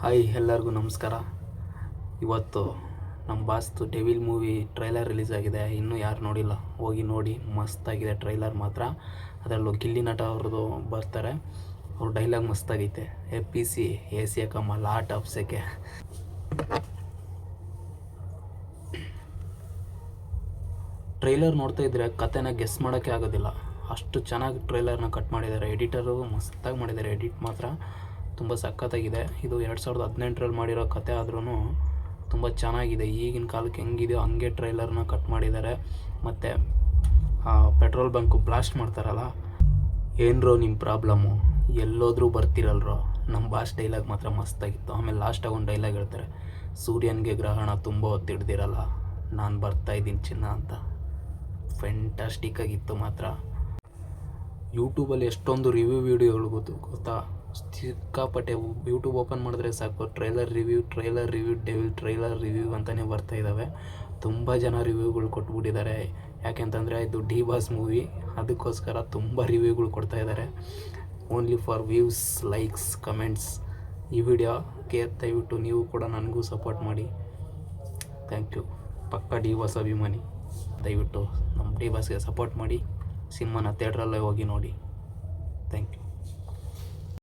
Hi ಎಲ್ಲರಿಗೂ ನಮಸ್ಕಾರ. ಇವತ್ತು ನಮ್ಮ ಬಾಸ್ತು ಡೆವಿಲ್ ಮೂವಿ ಟ್ರೈಲರ್ ರಿಲೀಸ್ ಆಗಿದೆ. ಇನ್ನೂ ಯಾರು ನೋಡಿಲ್ಲ, ಹೋಗಿ ನೋಡಿ. ಮಸ್ತಾಗಿದೆ ಟ್ರೈಲರ್ ಮಾತ್ರ. ಅದರಲ್ಲೂ ಗಿಲ್ಲಿ ನಟ ಅವ್ರದ್ದು ಬರ್ತಾರೆ. ಅವ್ರ dialogue ಮಸ್ತಾಗೈತೆ. A P C A C ಕಮ್ಮ ಲಾಟ್ ಆಫ್ ಸೆಕೆ. ಟ್ರೈಲರ್ ನೋಡ್ತಾ ಇದ್ರೆ ಕತೆನ ಗೆಸ್ ಮಾಡೋಕ್ಕೆ ಆಗೋದಿಲ್ಲ. ಅಷ್ಟು ಚೆನ್ನಾಗಿ ಟ್ರೈಲರ್ನ ಕಟ್ ಮಾಡಿದ್ದಾರೆ. ಎಡಿಟರು ಮಸ್ತಾಗಿ ಮಾಡಿದ್ದಾರೆ. ಎಡಿಟ್ ಮಾತ್ರ. ತುಂಬ ಸಖತ್ತಾಗಿದೆ. ಇದು ಎರಡು ಸಾವಿರದ ಹದಿನೆಂಟರಲ್ಲಿ ಮಾಡಿರೋ ಕತೆ ಆದ್ರೂ ತುಂಬ ಚೆನ್ನಾಗಿದೆ. ಈಗಿನ ಕಾಲಕ್ಕೆ ಹೆಂಗಿದೆಯೋ ಹಂಗೆ ಟ್ರೈಲರ್ನ ಕಟ್ ಮಾಡಿದ್ದಾರೆ. ಮತ್ತು ಪೆಟ್ರೋಲ್ ಬಂಕು ಬ್ಲಾಸ್ಟ್ ಮಾಡ್ತಾರಲ್ಲ? ಏನರೋ ನಿಮ್ಮ ಪ್ರಾಬ್ಲಮ್ಮು ಎಲ್ಲೋದ್ರೂ ಬರ್ತಿರಲ್ರೋ? ನಮ್ಮ ಭಾಷೆ ಡೈಲಾಗ್ ಮಾತ್ರ ಮಸ್ತಾಗಿತ್ತು. ಆಮೇಲೆ ಲಾಸ್ಟಾಗಿ ಒಂದು ಡೈಲಾಗ್ ಹೇಳ್ತಾರೆ, ಸೂರ್ಯನಿಗೆ ಗ್ರಹಣ ತುಂಬ ಹೊತ್ತಿಡ್ದಿರಲ್ಲ, ನಾನು ಬರ್ತಾ ಇದ್ದೀನಿ ಚಿನ್ನ ಅಂತ. ಫೆಂಟಾಸ್ಟಿಕ್ ಆಗಿತ್ತು ಮಾತ್ರ. ಯೂಟ್ಯೂಬಲ್ಲಿ ಎಷ್ಟೊಂದು ರಿವ್ಯೂ ವೀಡಿಯೋಗಳು ಗೊತ್ತು, ಗೊತ್ತಾ? ಸಿಕ್ಕಾಪಟ್ಟೆ ಯೂಟ್ಯೂಬ್ ಓಪನ್ ಮಾಡಿದ್ರೆ ಸಾಕು. Trailer review trailer review Devil trailer review ಅಂತಲೇ ಬರ್ತಾ ಇದ್ದಾವೆ ತುಂಬ ಜನ ರಿವ್ಯೂಗಳು ಕೊಟ್ಬಿಟ್ಟಿದ್ದಾರೆ. ಯಾಕೆಂತಂದರೆ ಇದು ಡಿ ಬಾಸ್ ಮೂವಿ ಅದಕ್ಕೋಸ್ಕರ ತುಂಬ ರಿವ್ಯೂಗಳು ಕೊಡ್ತಾ ಇದ್ದಾರೆ only for views likes comments ಈ ವಿಡಿಯೋಗೆ ದಯವಿಟ್ಟು ನೀವು ಕೂಡ ನನಗೂ ಸಪೋರ್ಟ್ ಮಾಡಿ. ಥ್ಯಾಂಕ್ ಯು ಪಕ್ಕ ಡಿ ಬಾಸ್ ಅಭಿಮಾನಿ. ದಯವಿಟ್ಟು ನಮ್ಮ ಡಿ ಬಾಸ್ಗೆ ಸಪೋರ್ಟ್ ಮಾಡಿ. ಸಿನಿಮಾನ ಥಿಯೇಟ್ರಲ್ಲೇ ಹೋಗಿ ನೋಡಿ. Thank you.